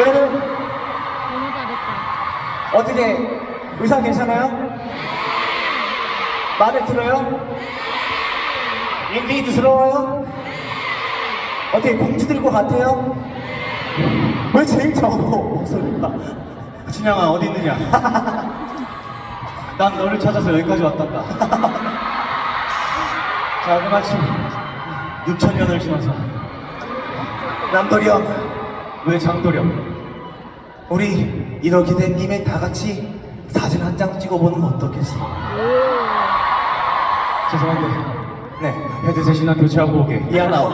여러분 너무 잘했다. 어떻게 의상 괜찮아요? 마음에 들어요? 인피니트스러워요? 어떻게 공주들 것 같아요? 왜 제일 적어 목소리가? 진양아 어디 있느냐? 난 너를 찾아서 여기까지 왔단다. 자, 그 마침 6천 년을 지나서 남돌이 형, 왜 장도령? 우리 김에 다 같이 사진 한 장 찍어보는 거 어떻겠어? 죄송한데 네, 헤드셋이나 교체하고 오게. 미안하오.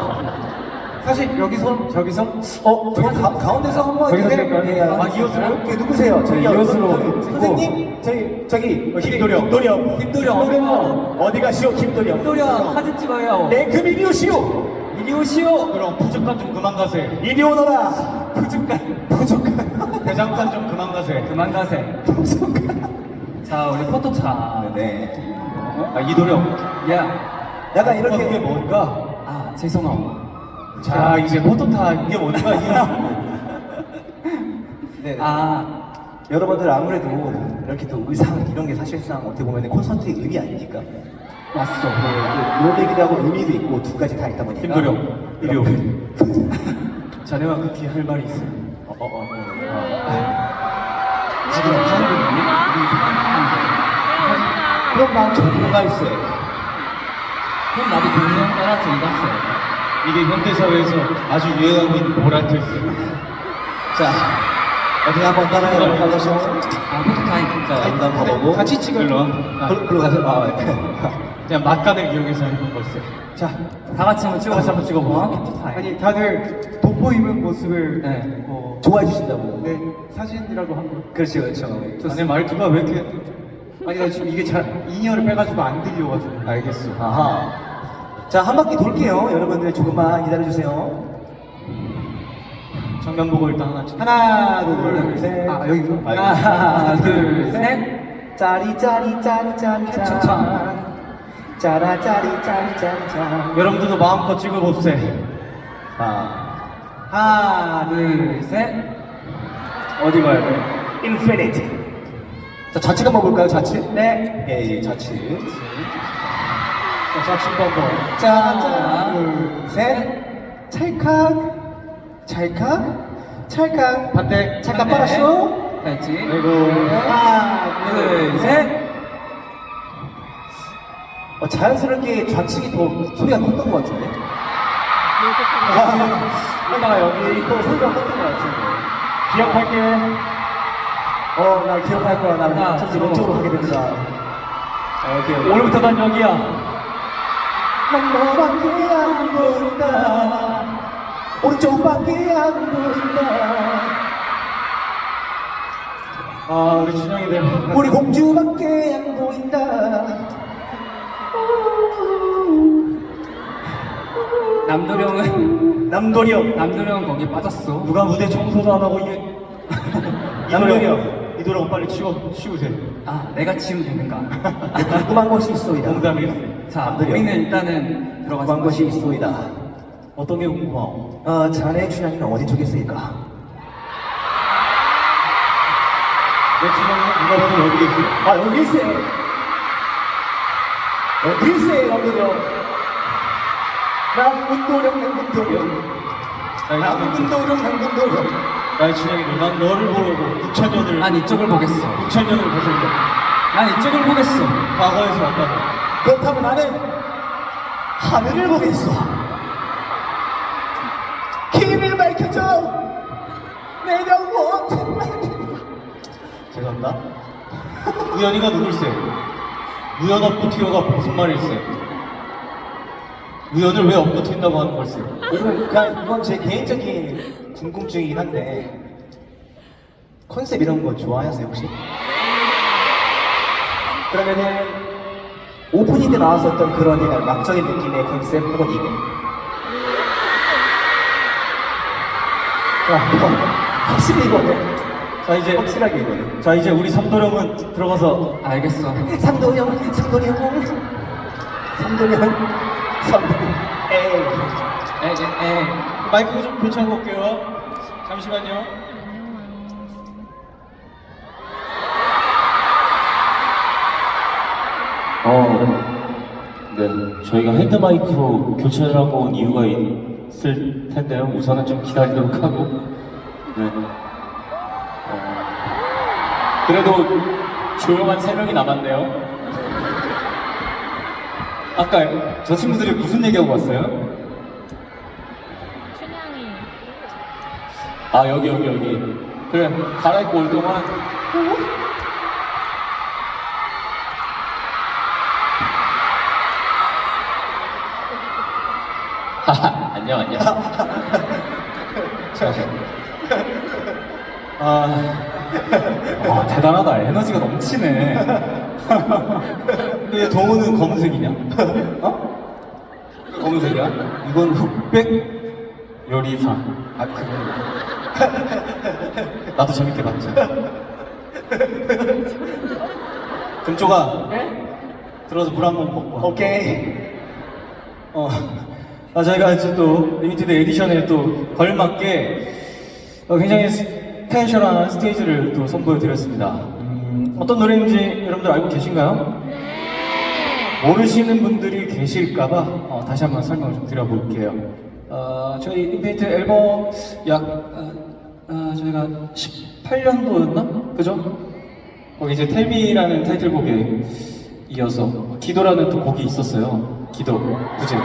사실 여기서 저기서 어, 저기 가, 가운데서 한번 저기서 찍을까요? 예, 아, 이웃으로? 그 누구세요? 저기 네, 이웃으로. 선생님, 저기 저기 어, 김도령. 김도령, 김도령. 어디 가 시오, 김도령? 김도령 사진 찍어요. 냉큼 이리 오시오. 이리 오시오. 그럼 부족한 좀 그만 가세. 이리 오너라. 부족한, 부족한, 대장간 좀 그만 가세. 그만 가세. 자 우리 포토차. 네. 아, 이도령. 야. 약간 이게 이렇게 뭔가? 아 죄송하오. 자, 이제 포토타 이게 뭔가? 이게 네. 아 여러분들 아무래도 이렇게 또 의상 이런 게 사실상 어떻게 보면 콘서트의 의미 아닙니까? 왔어. 노래기도 하고 의미도 있고 두 가지 다 있다 보니까. 김도령, 이리 오. 자네와 급히 할 말이 있어. 어, 어, 어, 어. 지금 하는 거 그럼 난 저기가 있어요. 그럼 나도 동영 따라 갔어. 이게 현대사회에서 아주 유행하고 있는 보라트스. 자, 어떻게 한번 따라해 볼까요? 아 포토 타임. 자, 일단 가보고. 같이 찍을 러 글로, 글로 가세요. 아, 네. 그냥 막간을 이용해서 하는 걸세. 자, 다 같이 한번 찍어. 다시 한번 찍어봐. 타임. 아니 다들 돋보이는 모습을 네. 뭐 좋아해 주신다고. 네, 사진이라고 한 거. 그렇죠, 그렇죠. 자네 말투가 왜 이렇게 아니 나 지금 이게 잘 인이어를 빼가지고 안 들려가지고 알겠어. 아하. 자, 한 바퀴 돌게요. 여러분들 조금만 기다려주세요. 정면 보고 일단 하나 찍. 하나, 둘, 셋. 아 여기 하나 둘 셋. 짜리, 짜리, 짜리, 짜리, 짠. 짜라, 짜리, 짜리, 짜리, 짠. 여러분들도 마음껏 찍어봅세. 자, 하나 둘 셋. 어디 가야 돼? 인피니티. 자, 좌측 한번 볼까요, 좌측? 네. 예, 예, 좌측. 자, 좌측 한번. 자, 하나, 둘, 셋. 찰칵. 찰칵. 찰칵. 반대. 네. 빨았쇼. 됐지. 아이고. 하나, 둘 셋. 어, 자연스럽게 좌측이 더 소리가 컸던 것 같은데? 아, 나 여기 또 소리가 컸던 것 같은데. 기억할게. 어, 나 기억할 거야. 나 저기 둘, 왼쪽으로 가게 된다. 어, 오케이, 오케이. 오늘부터 난 여기야. 난 너밖에 안 보인다. 오른쪽밖에 안 보인다. 아, 우리 준영이들. 우리 공주밖에 안 보인다. 남도령은 남도령. 남도령 거기 빠졌어. 누가 무대 청소도 안 하고 이게. 남도령. 이도령 빨리 치워 치우세요. 아 내가 치우면 되는가? 궁금한 것이 있소이다. 농담이었어요. 자 남도령. 우리는 일단은 들어가서 궁금한 것이 있소이다. 어떤 게 궁금하오? 어, 자네 춘향이는 어디 쪽에 있으니까? 내 준영이는 누가 봐도 여기 있어. 아, 여기 있어. 여기 있어, 남도령. 남군도령, 남군도령. 나의 준영이. 남군도령, 남군도령. 나의 준영이들. 난 너를 보려고 6천 년을. 난 이쪽을 보겠어. 6천 년을 거슬려. 난 이쪽을 보겠어. 과거에서 왔다고. 그렇다면 나는 하늘을 보겠어. 길을 밝혀줘. 내려 모든 말. 죄송합니다. 우연이가 누굴세? 우연 없고 티오가 무슨 말일세? 우연을 왜 엎어뜨린다고 하는 걸지. 그냥 이건 제 개인적인 궁금증이긴 한데 컨셉 이런 거 좋아하세요 혹시? 그러면은 오프닝 때 나왔었던 그런 약간 막적인 느낌의 컨셉 혹은 이거 자, 확실히 이거네 자 이제 확실하게 이거네 자 이제 우리 삼도령은 들어가서 알겠어. 상도형 상도령. 상도령. 3, 2, 1. 에, 에. 마이크 좀 교체하고 올게요. 잠시만요. 어, 네. 저희가 핸드마이크로 교체를 하고 온 이유가 있을 텐데요. 우선은 좀 기다리도록 하고. 네. 어, 그래도 조용한 세 명이 남았네요. 아까 저 친구들이 무슨 얘기하고 왔어요? 춘향이. 아 여기 여기 여기. 그래 갈아입고 올 동안 하하 안녕 안녕. 아, 와 대단하다 에너지가 넘치네 왜 동호는 검은색이냐? 어? 검은색이야? 이건 흑백 요리사 아 그거 나도 재밌게 봤지 금쪽아 들어서 물 한 번 먹고 오케이 어 아, 저희가 이제 또 리미티드 에디션에 또 걸맞게 어, 굉장히 스페셜한 스테이지를 또 선보여 드렸습니다 음, 어떤 노래인지 여러분들 알고 계신가요? 모르시는 분들이 계실까봐 어, 다시 한번 설명을 좀 드려볼게요. 어, 저희 인페이트 앨범 약 어, 어, 저희가 18년도였나? 그죠? 거기 이제 텔미라는 타이틀곡에 이어서 기도라는 또 곡이 있었어요. 기도 부제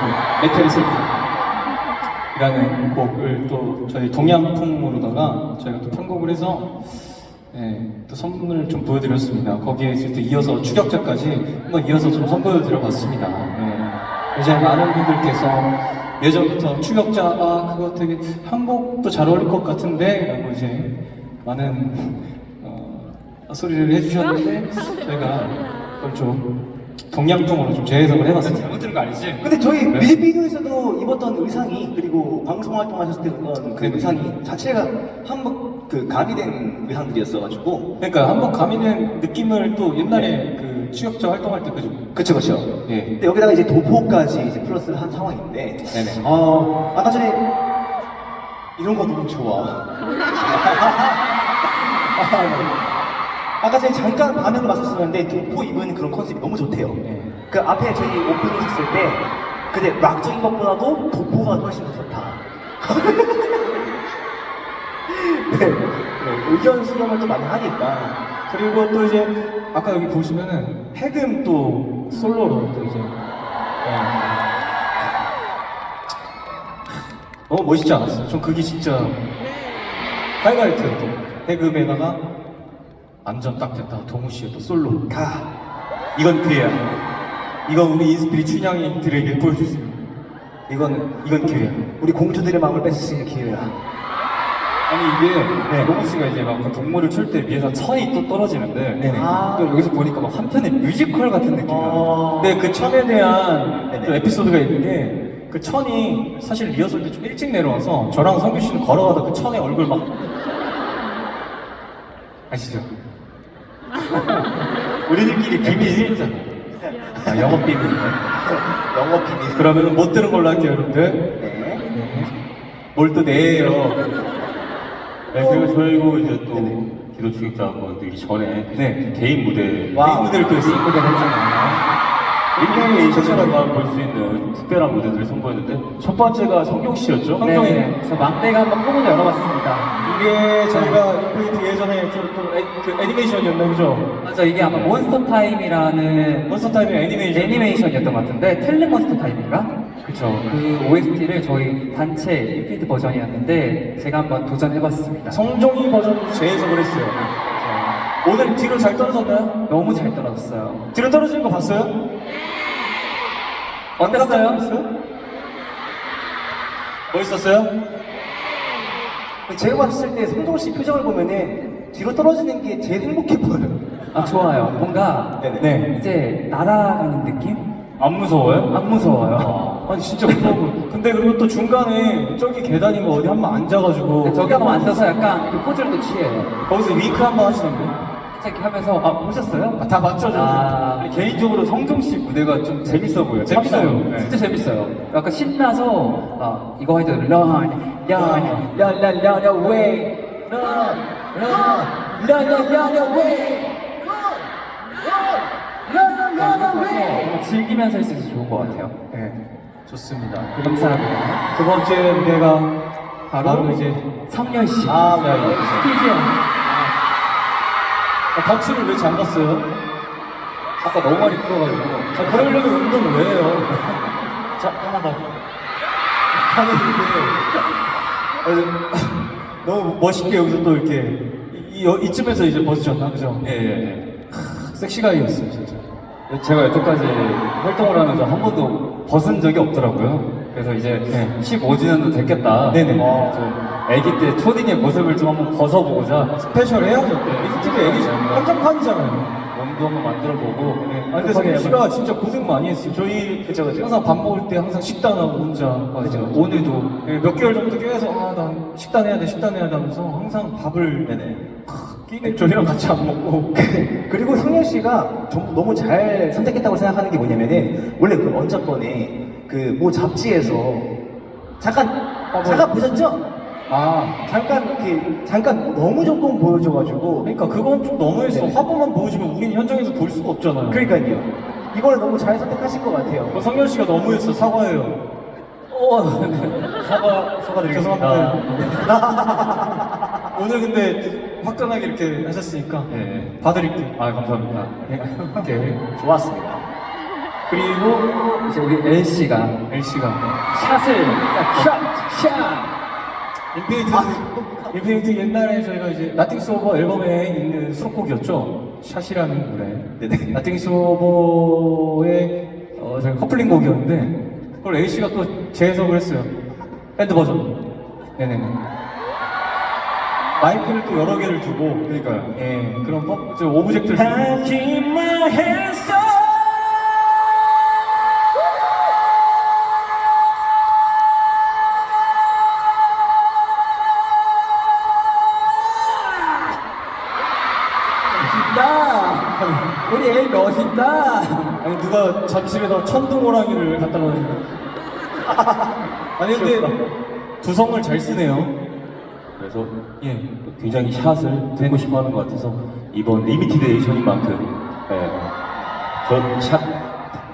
메테리 셀프라는 곡을 또 저희 동양풍으로다가 저희가 또 편곡을 해서 네, 또 선물을 좀 보여드렸습니다. 거기에 이제 또 이어서 추격자까지 한번 이어서 좀 선보여 드려봤습니다. 네. 이제 많은 분들께서 예전부터 추격자, 아, 그거 되게 한복도 잘 어울릴 것 같은데? 라고 이제 많은 어, 소리를 해주셨는데, 저희가 그걸 좀 동양풍으로 좀 재해석을 해봤습니다. 잘못 들은 거 아니지? 근데 저희 네? 뮤직비디오에서도 입었던 의상이 그리고 방송 활동하셨을 때 입었던 그 네. 의상이 자체가 한복 그 가미된 의상들이었어가지고 그러니까 한번 가미된 느낌을 또 옛날에 그 추격자 활동할 때 그죠? 그쵸 그쵸 예. 근데 여기다가 이제 도포까지 이제 플러스 한 상황인데 네네. 어 아까 전에 이런 거 너무 좋아 아까 전에 잠깐 반응을 봤었었는데 도포 입은 그런 컨셉이 너무 좋대요 네. 그 앞에 저희 오프닝 했을 때 근데 락적인 것보다도 도포가 훨씬 더 좋다 네, 네, 의견 수렴을 좀 많이 하니까. 그리고 또 이제 아까 여기 보시면은 해금 또 솔로로 또 이제. 네. 너무 멋있지 않았어요? 전 그게 진짜 하이라이트였던 해금에다가 완전 딱 됐다. 동우 씨의 또 솔로. 가. 이건 기회야. 이건 우리 인스피리 춘향이들에게 보여줄 수 있는. 이거는 이건 기회야. 우리 공주들의 마음을 뺏을 수 있는 기회야 아니 이게 네. 노무 씨가 이제 막그 동물을 출 때 위에서 천이 또 떨어지는데 네네. 아. 또 여기서 보니까 막 한편의 뮤지컬 같은 느낌이 나요. 어... 근데 그 천에 대한. 또 에피소드가 있는 게 그 천이 사실 리허설 때 좀 일찍 내려와서 저랑 성규 씨는 걸어가다 그 천의 얼굴 막 아시죠? 우리들끼리 비밀 아, 영업 비밀 영어 비밀 그러면 못 들은 걸로 할게요 여러분들 네. 뭘 또 내요 네, 그리고 저희고 이제 또 기도 추격자하고 뜨기 전에 네. 개인 무대 와. 무대를 또 했어요 무대를 했잖아요 굉장히 스페셜한 볼수 있는 특별한 무대들을 선보였는데 첫 번째가 성경 씨였죠? 성경이. 네, 그래서 막내가 한번 포문을 열어봤습니다. 이게 저희가 인프리트 예전에 좀또 애, 그 애니메이션이었나 그죠? 맞아, 이게 아마 몬스터 타임이라는 몬스터 타임의 애니메이션 애니메이션이었던 것 같은데, 텔레몬스터 타임인가? 그쵸 그 OST를 저희 단체 인피니트 버전이었는데, 제가 한번 도전해봤습니다. 성종이 버전으로 재해석을 했어요 오늘 뒤로 잘 떨어졌나요? 너무 잘 떨어졌어요. 뒤로 떨어지는 거 봤어요? 어땠어요? 멋있었어요? 제가 봤을 때 성동 씨 표정을 보면은 뒤로 떨어지는 게 제일 행복해 보여요 아, 좋아요. 뭔가. 네 이제 날아가는 느낌? 안 무서워요? 안 무서워요. 아니 진짜 무서워 근데 그리고 또 중간에 저기 계단인가 어디 한 번 앉아가지고 저기 한번 앉아서 약간 그 포즈를 또 취해요. 거기서 윙크 한 번 하시던데 이렇게 하면서, 아, 보셨어요? 아, 다저 아, 아니, 개인적으로 성종 씨 무대가 좀 재밌어 보여요. 재밌어요. 네. 진짜 재밌어요. 약간 신나서 아 이거 할때 run, run, run, run, run away, run, run, run, run, run away, run, run, run 네, 즐기면서 있어서 좋은 것 같아요. 네, 좋습니다. 감사합니다. 두 번째 무대가 바로, 이제 성열 씨. 아, 네. 퀴즈요. 아, 박수를 왜 잠갔어요? 아까 너무 많이 풀어가지고. 자, 그러려면 운동 왜 해요? 자, 하나 더. 아, 너무 멋있게 여기서 또 이렇게 이, 이, 이쯤에서 이제 벗으셨나 그죠? 예, 예, 섹시가이였어요. 예. 제가 여태까지 활동을 하면서 한 번도 벗은 적이 없더라고요. 그래서 이제 네. 15주년도 됐겠다. 네네. 어, 좀 아기 때 초딩의 모습을 좀 한번 벗어보고자 스페셜 해야죠. 미스티드 에디션 한정판이잖아요. 몸도 한번 만들어보고. 네. 아 근데 성현 씨가 진짜 고생 많이 했어요. 저희 항상 밥 먹을 때 항상 식단하고 혼자 맞아요. 오늘도 네, 몇 개월 전부터 계속 아난 식단해야 돼 식단해야 돼 하면서 항상 밥을 네네. 끼니 저희랑 같이 안 먹고 그리고 성현 씨가 좀 너무 잘 선택했다고 생각하는 게 뭐냐면은 원래 그 언저번에 그모 잡지에서 잠깐 잠깐 보셨죠? 아 잠깐 이렇게 잠깐 너무 조금 보여줘가지고 그러니까 그건 좀 너무했어. 네네. 화보만 보여주면 우린 현장에서 볼 수가 없잖아요. 그러니까요. 이거를 너무 잘 선택하신 것 같아요. 어, 성현 씨가 너무했어. 사과해요. 사과, 사과드리겠습니다. 죄송합니다. 오늘 근데 화끈하게 이렇게 하셨으니까 예, 예. 봐드릴게요. 아, 감사합니다. 오케이. 좋았습니다. 그리고 이제 우리 L 씨가 L 씨가 샷을 샷, 샷. 인피니트 인피니트 옛날에 저희가 이제 나팅스 오버 앨범에 있는 수록곡이었죠. 샷이라는 노래. 네네. 나팅스 오버의 어, 저희 커플링 곡이었는데 그걸 A 씨가 또 재해석을 했어요. 밴드 버전. 네네네. 마이크를 또 여러 개를 두고 그러니까요. 예 그런 법, 저 오브젝트를 했어. 멋있다. 우리 L 멋있다. 아니 누가 잠실에서 천둥호랑이를 갖다 놓는 아니 근데 두성을 잘 쓰네요 그래서 예 굉장히 샷을 듣고 싶어 하는 것 같아서 이번 리미티드 에디션인 만큼 예, 전샷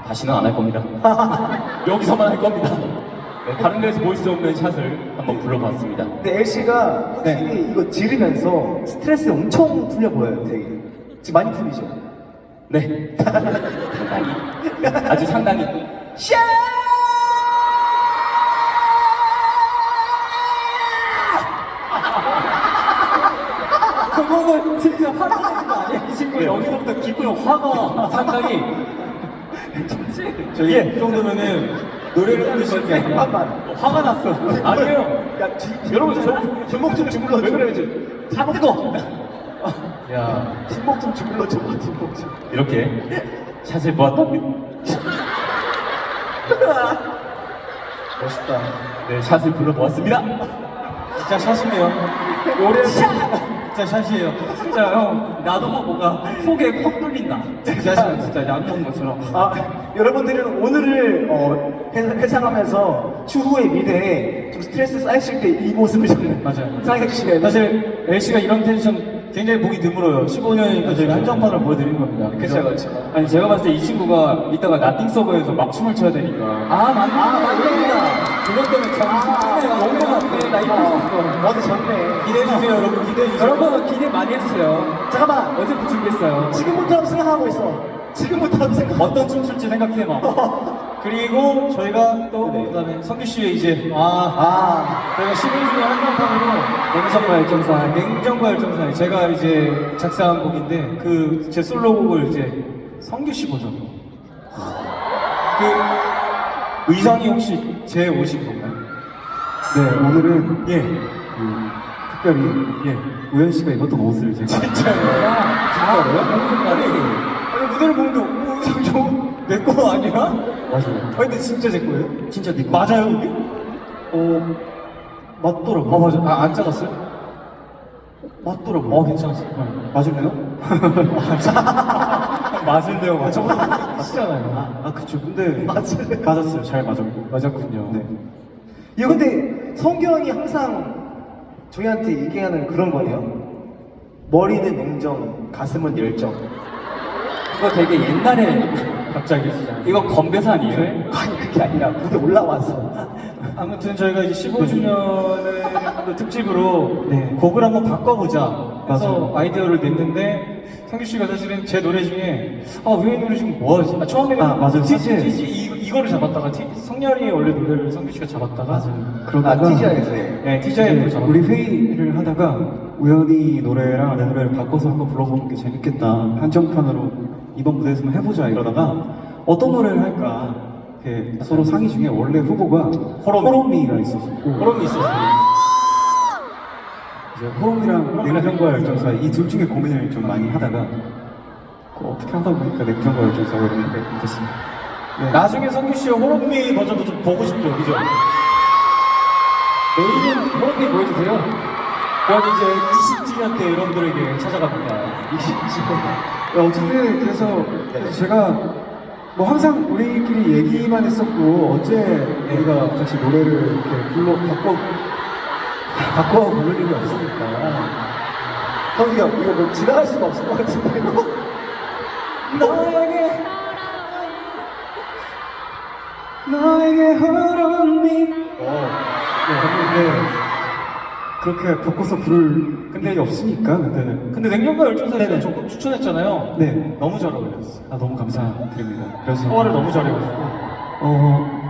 다시는 안 할 겁니다. 여기서만 할 겁니다. 네, 다른 데서 볼 수 없는 샷을 한번 불러봤습니다. 근데 L 씨가 확실히 이거 지르면서 스트레스 엄청 풀려 보여요. 되게 지금 많이 풀리죠. 네. 상당히. 아주 상당히. 그거는 진짜 화나는 거 아니야? 이 친구 여기서부터 기쁜 화가 상당히. 저희 이 정도면은 노래를 부르실 게 아니라 잠깐만. 화가 났어 아니에요. 야, 뒤, 여러분 저 뒷목 좀 주물러. 왜 그래요? 저차 뜨거. 야 뒷목 좀 주물러 줘. 뒷목 좀. 이렇게 샷을 보았답니다. 멋있다 네, 샷을 불러 보았습니다. 진짜 샷이네요 노래 진짜 샷이에요 진짜 형 나도 뭐가 속에 확 뚫린다. 진짜 샷 진짜 양념 것처럼 아, 여러분들은 오늘을 어, 회- 회상하면서 추후의 미래에 좀 스트레스 쌓이실 때 이 모습을 좀 맞아요. 상상해 주시면 돼요. 사실 L씨가 이런 텐션 굉장히 보기 드물어요 15년이니까 저희가 한정판을 보여드린 겁니다 그쵸, 그쵸. 아니, 제가 봤을 때 이 친구가 이따가 나띵 서버에서 막 춤을 춰야 되니까. 아 맞, 아 맞습니다. 그것 때문에 정신이 온것 같아. 나 이거 있었어. 어디 좋네. 기대해주세요 여러분 기대해주세요 여러분 기대 많이 해주세요. 잠깐만. 어제부터 준비했어요. 지금부터 생각하고 있어. 지금부터 생각. 어떤 춤 출지 생각해봐. 그리고 저희가 또 그다음에 성규 씨의 이제 아, 아, 저희가 11주년 한정판으로 냉정과 열정사 냉정과 열정사 제가 이제 작사한 곡인데 그 제 솔로곡을 이제 성규 씨 버전으로 그 의상이 혹시 제 옷인 건가요? 네, 오늘은 예 그, 특별히 예, 우현 씨가 입었던 옷을 제가 진짜요? 진짜로요? 아니, 아니 무대를 보는데 오 의상 저내거 아니야? 맞아요. 아니 근데 진짜 제 거예요? 진짜 네 거. 맞아요 이게? 어, 맞더라고요. 아 맞아 아안 작았어요? 맞더라고요. 어 괜찮았어요 맞을래요? 맞을래요 맞아 저거 하시잖아요 아, 그쵸. 근데 맞았어요. 잘 맞았고. 맞았군요 네. 이거 근데 성경이 항상 저희한테 얘기하는 그런 거네요. 머리는 냉정, 가슴은 열정. 이거 되게 옛날에 갑자기 이거 건배사 아니에요? 아니 그게 아니라 무대 올라와서 아무튼 저희가 이제 15주년을 특집으로 네. 곡을 한번 바꿔보자 해서 맞아요. 아이디어를 냈는데 성규 씨가 사실은 제 노래 중에 아왜 이 노래 지금 뭐하지? 아, 처음에는 아, 맞아요. 티, 사실- 티, 티, 이, 이거를 잡았다가 티, 성렬이 원래 노래를 성규 씨가 잡았다가 아 그러다가 예. 네, 티저에 잡았 우리 회의를 하다가 우연히 노래랑 내 노래를 바꿔서 한번 불러보는 게 재밌겠다 한정판으로 이번 무대에서 한번 해보자 이러다가 어떤 노래를 할까 이렇게 서로 상의 중에 원래 후보가 호로미가 있었고 게 있었어요. 이제 호롬이랑 냉정과 열정사 이 둘 중에 고민을 좀 많이 하다가 그 어떻게 하다 보니까 냉정과 열정사가 이렇게 됐습니다. 네. 나중에 성규 씨의 호롱미 버전도 좀 보고 싶죠, 그죠? 내일은 호흡이 보여주세요. 그럼 이제 20주년 때 여러분들에게 찾아갑니다. 네, 어쨌든 그래서 제가 뭐 항상 우리끼리 얘기만 했었고 어제 우리가 같이 노래를 이렇게 불러 바꿔 바꿔 부를 일이 없으니까 형이 형 이거 뭐 지나갈 수가 없을 것 같은데 이거 너에게 너에게 빛 어, 네, 했는데 그렇게 바꿔서 부를 근데 없으니까 그때는 근데 냉정과 열정사에서 네네. 조금 추천했잖아요. 네. 너무 잘 어울렸어요. 아 너무 감사드립니다. 그래서 소화를 너무 잘해가지고. 어,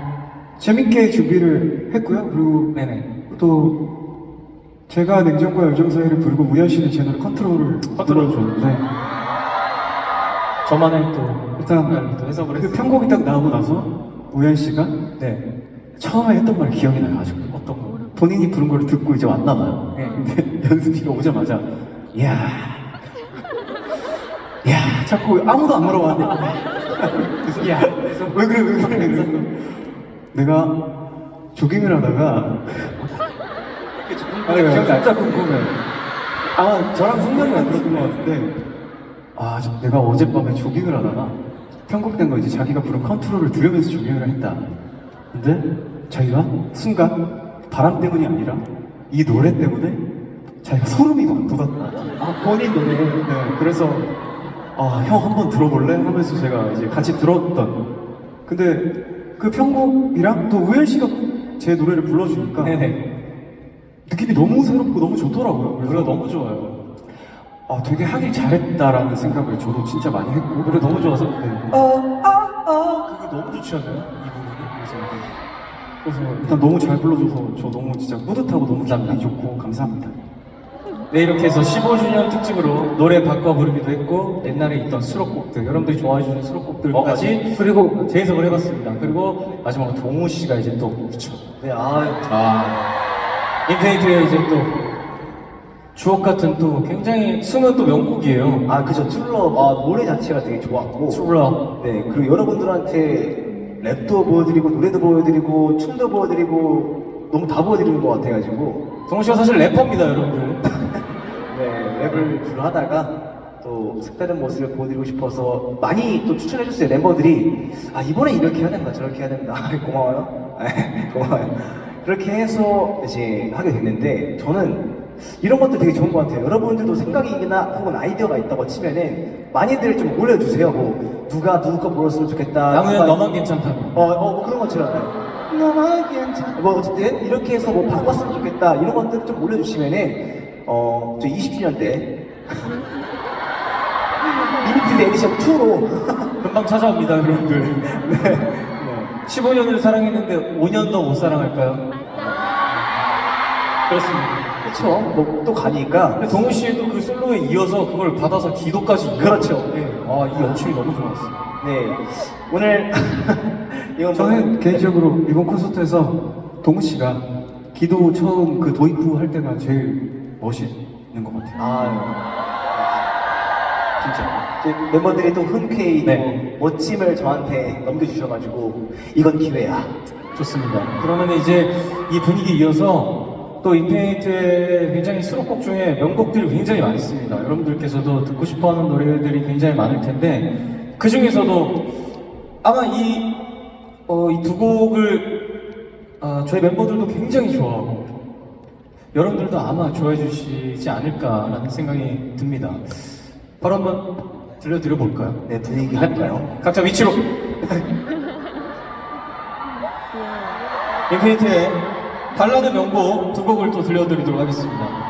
재밌게 준비를 했고요. 그리고 네네. 또 제가 냉정과 열정 사이를 부르고 우현 씨는 제 노래 컨트롤을 컨트롤. 불러줬는데 저만의 또 일단 또 해석을 그 했어요. 편곡이 딱 나오고 나서 우현 씨가 네. 처음에 했던 말이 기억이 나요. 아주 어떤 거 본인이 부른 걸 듣고 이제 왔나 봐요. 네. 근데 연습실에 오자마자 야, 야, 자꾸 아무도 안 물어봤는데 그래서 야, 왜 그래 왜 그래 그래서 내가 조깅을 하다가 아니 진짜 궁금해. 아마 저랑 성렬이가 그랬던 것 같은데 아 저- 내가 어젯밤에 조깅을 하다가 편곡된 거 이제 자기가 부른 컨트롤을 들으면서 조깅을 했다. 근데 자기가 순간 바람 때문이 아니라 이 노래 때문에 자기가 소름이 막 돋았다. 아 본인 노래. 네. 그래서 아 형 한번 들어볼래 하면서 제가 이제 같이 들었던. 근데 그 편곡이랑 또 우현 씨가 제 노래를 불러주니까 네네. 느낌이 너무 새롭고 너무 좋더라고요. 그래서 노래 너무 좋아요. 아 되게 하길 잘했다라는 생각을 저도 진짜 많이 했고 노래 너무 좋아서. 네. 그게 너무 좋지 않나요? 이 부분이. 그래서 그래서 일단 너무 잘 불러줘서 저 너무 진짜 뿌듯하고 너무 기분이 좋고 감사합니다. 네, 이렇게 해서 15주년 특집으로 노래 바꿔 부르기도 했고 옛날에 있던 수록곡들 여러분들이 좋아해 주는 수록곡들까지 그리고 재해석을 해봤습니다. 그리고 마지막으로 동우 씨가 이제 또 그쵸. 네, 아, 아 인피니트의 이제 또 주옥 같은 또 굉장히 숨은 또 명곡이에요. 아 그죠. 툴럽 아 노래 자체가 되게 좋았고. 트러. 네 그리고 여러분들한테 랩도 보여드리고 노래도 보여드리고 춤도 보여드리고 너무 다 보여드리는 것 같아가지고. 동우 씨가 사실 래퍼입니다, 여러분들. 네 랩을 주로 하다가 또 색다른 모습을 보여드리고 싶어서 많이 또 추천해줬어요 멤버들이. 아 이번에 이렇게 해야 된다 저렇게 해야 된다. 고마워요. 고마워요 그렇게 해서 이제 하게 됐는데 저는 이런 것도 되게 좋은 것 같아요 여러분들도 생각이나 혹은 아이디어가 있다고 치면은 많이들 좀 올려주세요 뭐 누가 누구 거 불렀으면 좋겠다 양우현 누가- 너만 괜찮다면. 어, 어, 뭐 그런 것처럼. 너만 괜찮아. 뭐, 어쨌든, 이렇게 해서 뭐 바꿨으면 좋겠다. 이런 것들 좀 올려주시면은, 어, 저 20주년 때. 리미티드 에디션 2로. 금방 찾아옵니다, 여러분들. 네. 15년을 사랑했는데 5년 더 못 사랑할까요? 그렇습니다. 그쵸. 뭐, 또 가니까. 근데 씨도 그 솔로에 이어서 그걸 받아서 기도까지 그렇죠. 네. 아, 이 연출이 너무 좋았어요. 네. 오늘, 이건 뭐- 저는 개인적으로 이번 콘서트에서 동우 씨가 기도 처음 그 도입부 할 때가 제일 멋있는 것 같아요. 아 진짜. 이제 멤버들이 또 흔쾌히 네. 또 멋짐을 저한테 넘겨주셔가지고, 이건 기회야. 좋습니다. 그러면 이제 이 분위기 이어서 또 인피니트의 굉장히 수록곡 중에 명곡들이 굉장히 많습니다. 여러분들께서도 듣고 싶어 하는 노래들이 굉장히 많을 텐데, 그 중에서도 아마 이, 어, 이 두 곡을 아, 저희 멤버들도 굉장히 좋아하고, 여러분들도 아마 좋아해 주시지 않을까라는 생각이 듭니다. 바로 한번 들려드려 볼까요? 네, 분위기 할까요? 각자 위치로. 인피니트의 발라드 명곡 두 곡을 또 들려드리도록 하겠습니다.